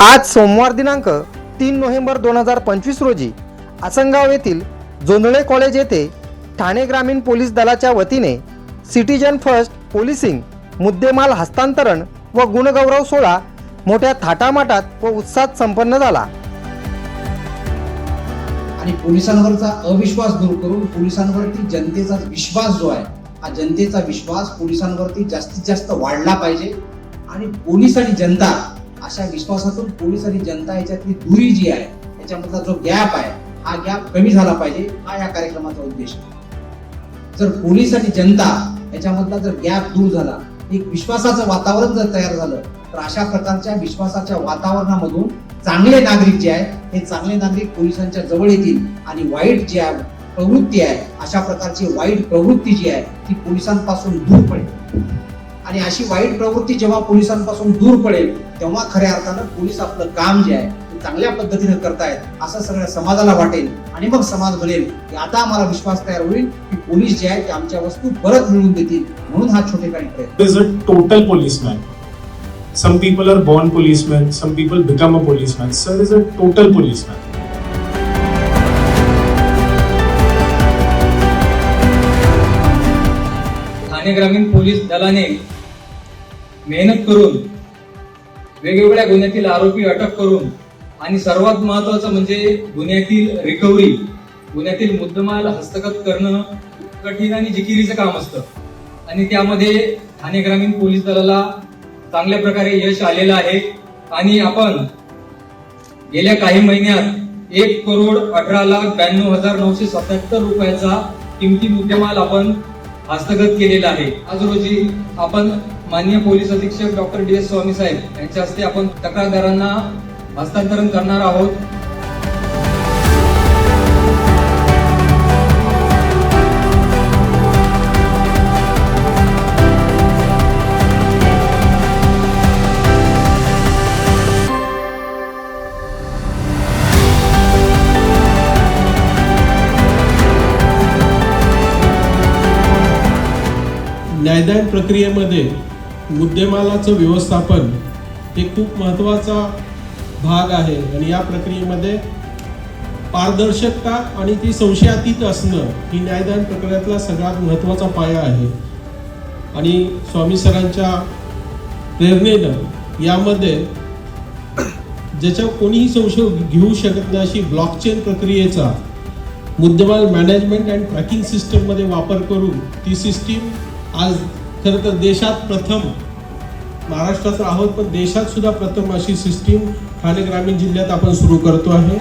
आज सोमवार दिनांक तीन नोव्हेंबर दोन हजार पंचवीस रोजी आसनगाव येथील जोंधळे कॉलेज येथे ठाणे ग्रामीण पोलीस दलाच्या वतीने सिटीजन फर्स्ट पोलिसिंग मुद्देमाल हस्तांतरण व गुणगौरव सोहळा मोठ्या थाटामाटात व उत्साहात संपन्न झाला. आणि पोलिसांवरचा अविश्वास दूर करून पोलिसांवरती जनतेचा विश्वास जो आहे हा जनतेचा विश्वास पोलिसांवरती जास्तीत जास्त वाढला पाहिजे. आणि पोलीस आणि जनता अशा विश्वासातून पोलीस आणि जनता याच्यातली दुरी जी आहे याच्यामधला जो गॅप आहे हा गॅप कमी झाला पाहिजे हा या कार्यक्रमाचा उद्देश आहे. जर पोलीस आणि जनता याच्यामधला जर गॅप दूर झाला एक विश्वासाचं वातावरण जर तयार झालं तर अशा प्रकारच्या विश्वासाच्या वातावरणामधून चांगले नागरिक जे आहेत हे चांगले नागरिक पोलिसांच्या जवळ येतील आणि वाईट जी आहे प्रवृत्ती आहे अशा प्रकारची वाईट प्रवृत्ती जी आहे ती पोलिसांपासून दूर पडेल. आणि अशी वाईट प्रवृत्ती जेव्हा पोलिसांपासून दूर पडेल तेव्हा खऱ्या अर्थानं पोलीस आपलं काम जे आहे ते चांगल्या पद्धतीनं करतायत असं सगळ्या समाजाला वाटेल आणि मग समाज म्हणेल की आता आम्हाला विश्वास तयार होईल की पोलीस जे आहे ते आमच्या वस्तू परत मिळवून देतील म्हणून हा प्रयत्न is a total policeman. Some people are born policemen, some people become a policeman. Sir is a total policeman. Thane ग्रामीण पोलीस दलाने मेहनत करून वेगवेगळ्या गुन्ह्यातील आरोपी अटक करून आणि सर्वात महत्वाचं म्हणजे गुन्ह्यातील रिकव्हरी गुन्ह्यातील मुद्देमाल हस्तगत करणं कठीण आणि जिकिरीचं काम असतं. आणि त्यामध्ये ठाणे ग्रामीण पोलीस दलाला चांगल्या प्रकारे यश आलेलं आहे. आणि आपण गेल्या काही महिन्यात एक करोड अठरा लाख ब्याण्णव हजार नऊशे सत्याहत्तर रुपयाचा किमती मुद्देमाल आपण हस्तगत केलेला आहे. आज रोजी आपण माननीय पोलीस अधीक्षक डॉक्टर डी एस स्वामी साहेब यांच्या हस्ते आपण तक्रारदारांना हस्तांतरण करणार आहोत. न्यायदान प्रक्रियेमध्ये मुद्देमालाचं व्यवस्थापन हे खूप महत्त्वाचा भाग आहे. आणि या प्रक्रियेमध्ये पारदर्शकता आणि ती संशयातीत असणं ही न्यायदान प्रक्रियेतला सगळ्यात महत्त्वाचा पाया आहे. आणि स्वामी सरांच्या प्रेरणेनं यामध्ये ज्याच्यावर कोणीही संशय घेऊ शकत नाही अशी ब्लॉकचेन प्रक्रियेचा मुद्देमाल मॅनेजमेंट अँड ट्रॅकिंग सिस्टममध्ये वापर करून ती सिस्टीम आज खरं तर देशात प्रथम महाराष्ट्रात आहोत पण देशात सुद्धा प्रथम अशी सिस्टीम ठाणे ग्रामीण जिल्ह्यात आपण सुरू करतो आहे.